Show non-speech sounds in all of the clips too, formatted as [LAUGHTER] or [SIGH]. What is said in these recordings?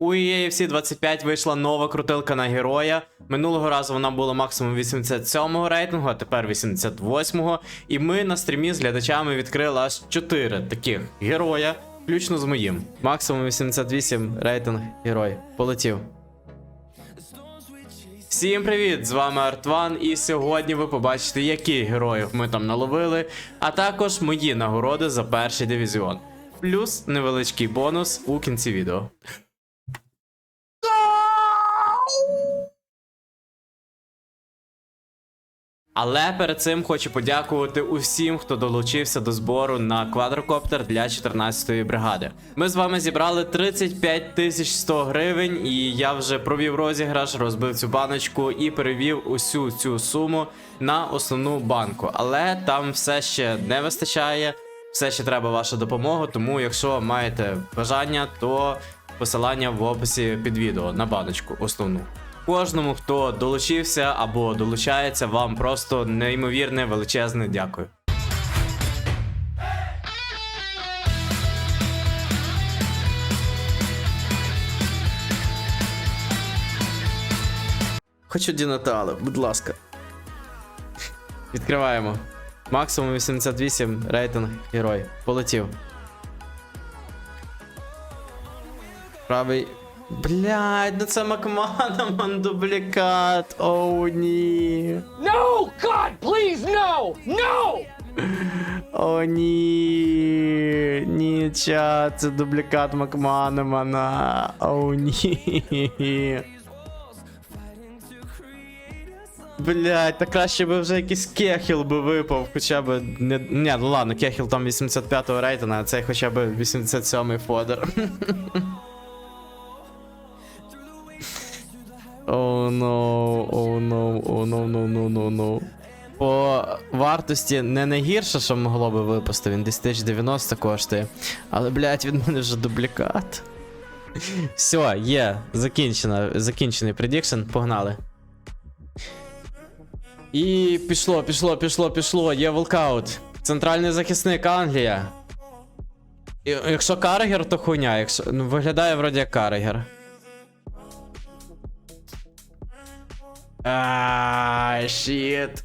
У EAFC 25 вийшла нова крутилка на героя. Минулого разу вона була максимум 87-го рейтингу, а тепер 88-го. І ми на стрімі з глядачами відкрили аж 4 таких героя, включно з моїм. Максимум 88 рейтинг герой. Полетів. Всім привіт! З вами Артван, і сьогодні ви побачите, яких героїв ми там наловили, а також мої нагороди за перший дивізіон. Плюс невеличкий бонус у кінці відео. Але перед цим хочу подякувати усім, хто долучився до збору на квадрокоптер для 14-ї бригади. Ми з вами зібрали 35 тисяч 100 гривень, і я вже провів розіграш, розбив цю баночку і перевів усю цю суму на основну банку. Але там все ще не вистачає, все ще треба ваша допомога. Тому, якщо маєте бажання, то посилання в описі під відео на баночку основну. Кожному, хто долучився або долучається, вам просто неймовірне величезне дякую. Хочу Дінатали, будь ласка. Відкриваємо. Максимум 88 рейтинг герой. Полетів. Правий. Блядь, ну це Макманаман дублікат. Оу ні. No! God, please, no! No! О, ні. Ні, чат, це дублікат Макманамана. Оу ні. Блять, та краще би вже якийсь кехіл би випав, хоча б не. Ні, ну ладно, кехіл там 85-го рейтинга, а цей хоча б 87-й фодер. Оу ноу, оу ноу, оу ноу, ноу, ноу, ноу, ноу. По вартості не найгірше, що могло би випасти, він десь 1090 коштує. Але, блядь, від мене вже дублікат. Все, є, закінчено, закінчений предікшн, погнали. І пішло, пішло, пішло, пішло, є волкаут. Центральний захисник Англія. Якщо Каргер, то хуйня. Якщо, ну, виглядає вроді як Каргер. Ай, щіт.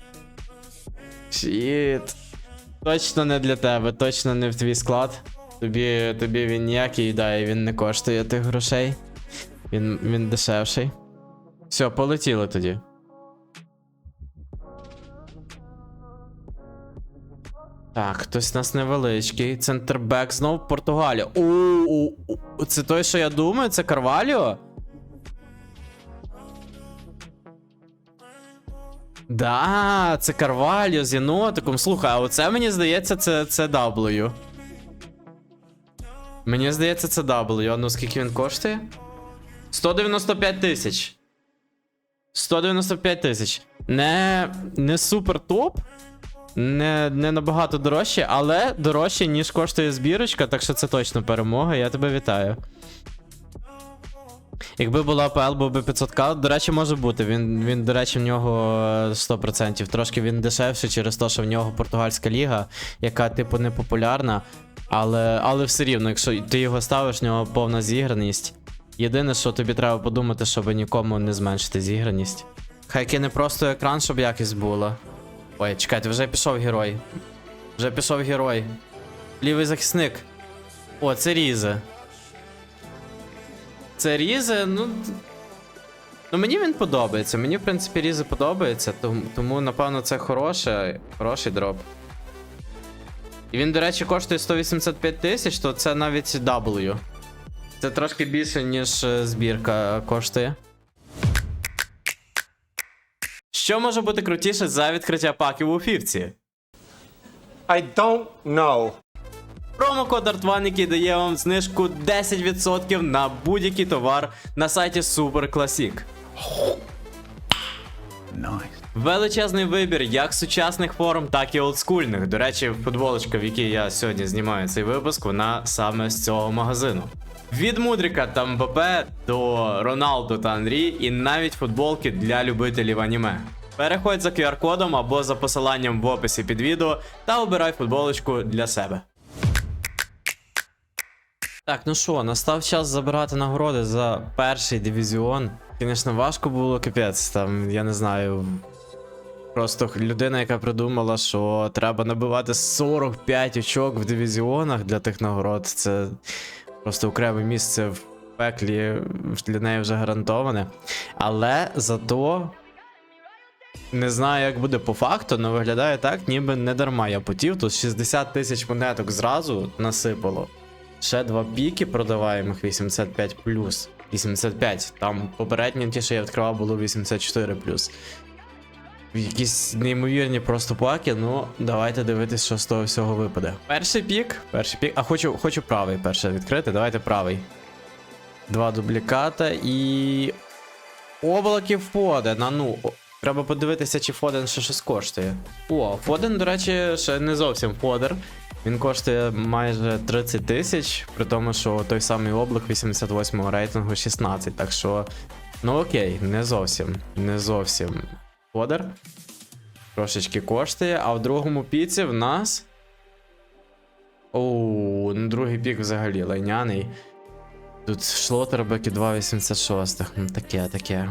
Щіт. Точно не для тебе, точно не в твій склад. Тобі, тобі він ніякий, да, і він не коштує тих грошей. Він, він дешевший. Все, полетіли тоді. Так, хтось у нас невеличкий. Центрбек знов Португалія. У, у, у, це той, що я думаю, це Карваліо? Да, це Карваліо з єнотиком. Слухай, а оце мені здається, це, це W. Мені здається, це W. А ну скільки він коштує? 195 тисяч. 195 тисяч. Не, не супер топ. Не, не набагато дорожче, але дорожче, ніж коштує збірочка, так що це точно перемога. Я тебе вітаю. Якби була АПЛ, був би 500к, до речі, може бути. Він, він до речі, в нього е, 100%. Трошки він дешевший через те, що в нього португальська ліга, яка, типу, не популярна. Але, але все рівно, якщо ти його ставиш, в нього повна зіграність. Єдине, що тобі треба подумати, щоб нікому не зменшити зіграність. Хай кине просто екран, щоб якість була. Ой, чекайте, вже пішов герой. Вже пішов герой. Лівий захисник. О, це Різе. Це Різе, ну. Ну мені він подобається. Мені, в принципі, Різе подобається, тому, тому напевно, це хороше, хороший дроп. І він, до речі, коштує 185 тисяч, то це навіть W. Це трошки більше, ніж е, збірка коштує. Що може бути крутіше за відкриття паків у фівці? I don't know. Промокод ART1, який дає вам знижку 10% на будь-який товар на сайті Super Classic. Величезний вибір як сучасних форм, так і олдскульних. До речі, футболочка, в якій я сьогодні знімаю цей випуск, вона саме з цього магазину. Від Мудрика та Мбапе до Роналду та Анрі, і навіть футболки для любителів аніме. Переходь за QR-кодом або за посиланням в описі під відео та обирай футболочку для себе. Так, ну що, настав час забирати нагороди за перший дивізіон. Звісно, важко було капець. Там, я не знаю. Просто людина, яка придумала, що треба набивати 45 очок в дивізіонах для тих нагород. Це просто окреме місце в пеклі для неї вже гарантоване. Але зато не знаю, як буде по факту, але виглядає так, ніби не дарма я потів. Тут 60 тисяч монеток зразу насипало. Ще два піки продаваємих 85 85. Там попередні ті, що я відкривав, було 84 плюс. Якісь неймовірні просто паки, ну давайте дивитись, що з того всього випаде. Перший пік, перший пік. А хочу, хочу правий перший відкрити. Давайте правий. Два дубліката і. Облаки Фодена. Ну, треба подивитися, чи Фоден ще щось коштує. О, Фоден, до речі, ще не зовсім Фодер. Він коштує майже 30 тисяч, при тому, що той самий облак 88-го рейтингу 16. Так що, ну окей, не зовсім. Не зовсім Фодер. Трошечки коштує, а в другому піці в нас. Оу, ну другий пік взагалі лайняний. Тут Шлотербек і 2,86. Ну, Таке, таке.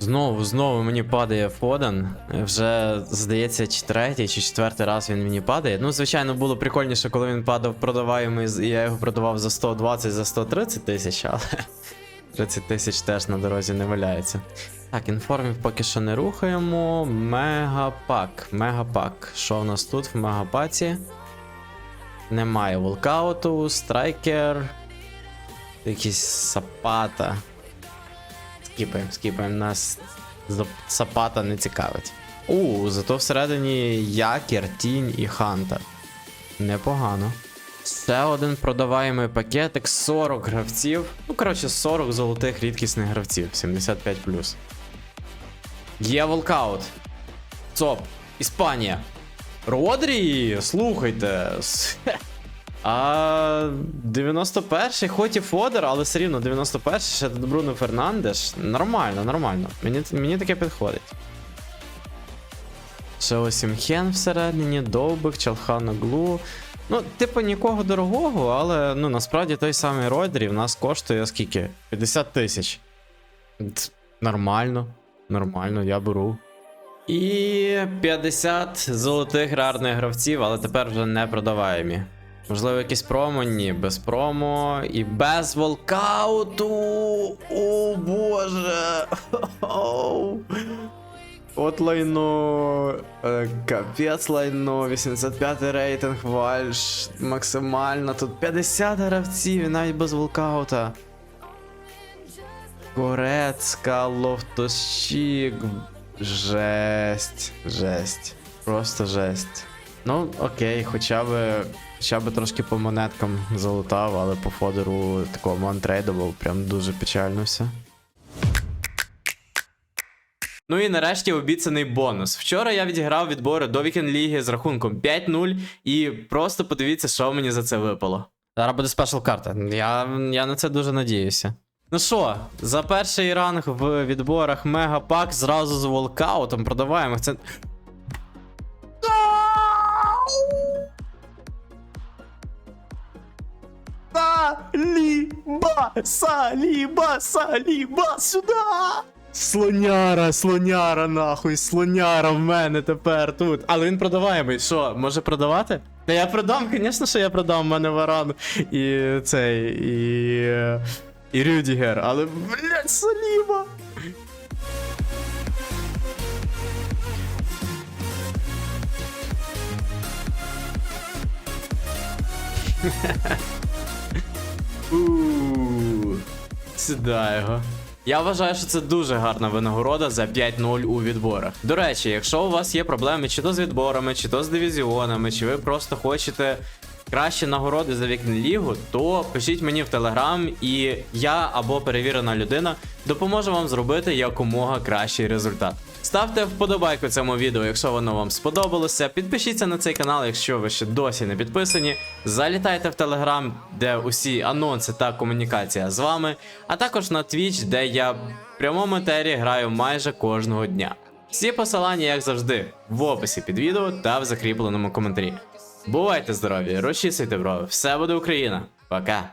Знову, знову мені падає Фоден. Вже, здається, чи третій, чи четвертий раз він мені падає. Ну, звичайно, було прикольніше, коли він падав продаваємий, і я його продавав за 120, за 130 тисяч, але [LAUGHS] 30 тисяч теж на дорозі не валяється. Так, інформів поки що не рухаємо. Мегапак. Мегапак. Що в нас тут в мегапаці? Немає волкауту, страйкер. Якийсь сапата. Скіпаємо, скіпаємо. Нас сапата не цікавить. У, зато всередині якір, тінь і хантер. Непогано. Ще один продаваємий пакетик 40 гравців. Ну, коротше, 40 золотих рідкісних гравців, 75. Є волкаут. ЦОП. Іспанія. Родрі, слухайте. А 91-й, хоч і Фодер, але все рівно 91-й ще Бруно Фернандеш. Нормально, нормально. Мені, мені таке підходить. Ще Осімхен всередині, Довбик, Чалханоглу. Ну, типу, нікого дорогого, але ну насправді той самий Родрі в нас коштує скільки? 50 тисяч. Нормально, нормально, я беру. І 50 золотих рарних гравців, але тепер вже не продаваємі. Можливо, якісь промо? Ні, без промо і без волкауту. О боже. [LAUGHS] От лайно. е, Капець лайно, 85 рейтинг, вальш. Максимально. Тут 50 гравців і навіть без волкаута. Корецька, Лофтощік. Жесть. Жесть. Просто жесть. Ну, окей, хоча б. Хоча б трошки по монеткам залутав, але по фодеру такому антрейдабл, прям дуже печально все. Ну і нарешті обіцяний бонус. Вчора я відіграв відбори до Вікенд Ліги з рахунком 5-0, і просто подивіться, що мені за це випало. Зараз буде спешл карта. Я, я на це дуже надіюся. Ну що, за перший ранг в відборах Мегапак зразу з волкаутом продаваємо. Це. Саліба! Саліба! Саліба! Сюда! Слоняра, слоняра, нахуй, слоняра в мене тепер тут. Але він продаваємий. Що, може продавати? Та я продам, звісно, що я продам, в мене варан і цей, і. І Рюдігер, але, блядь, Саліба! [LAUGHS] Ууу, його. Я вважаю, що це дуже гарна винагорода за 5-0 у відборах. До речі, якщо у вас є проблеми чи то з відборами, чи то з дивізіонами, чи ви просто хочете кращі нагороди за вікн лігу, то пишіть мені в телеграм, і я або перевірена людина допоможе вам зробити якомога кращий результат. Ставте вподобайку цьому відео, якщо воно вам сподобалося. Підпишіться на цей канал, якщо ви ще досі не підписані. Залітайте в Телеграм, де усі анонси та комунікація з вами, а також на Twitch, де я в прямому етері граю майже кожного дня. Всі посилання, як завжди, в описі під відео та в закріпленому коментарі. Бувайте здорові, розчісуйте брови. Все буде Україна. Пока.